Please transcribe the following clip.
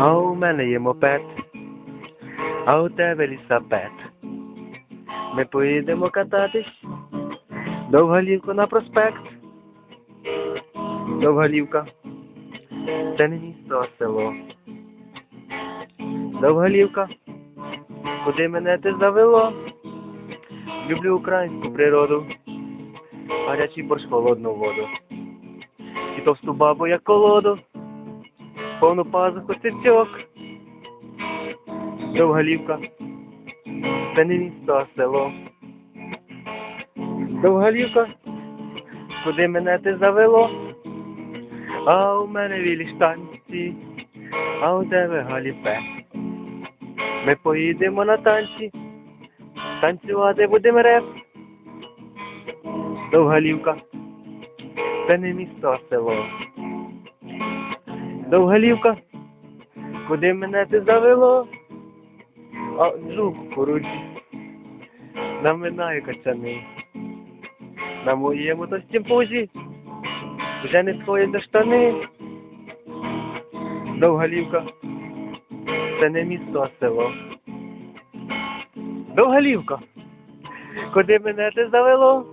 А у мене є мопед, а у тебе лісапед. Ми поїдемо кататись. Довгалівку на проспект. Довгалівка. Це не місто, а село. Довгалівка. Куди мене ти завело? Люблю українську природу. Гарячий борщ, холодну воду. І товсту бабу, як колоду. Повну пазуху цицьок. Довгалівка. Це не місто, а село. Довгалівка. Куди мене ти завело? А у мене вілі штанці, а у тебе галіпе. Ми поїдемо на танці, танцювати будемо реп. Довгалівка. Це не місто, а село. Довгалівка. Куди мене ти завело? А жук поручі. Наминаю качани. На моєму тостім пузі вже не сходять штани. Довгалівка. Це не місто, а село. Довгалівка. Куди мене ти завело?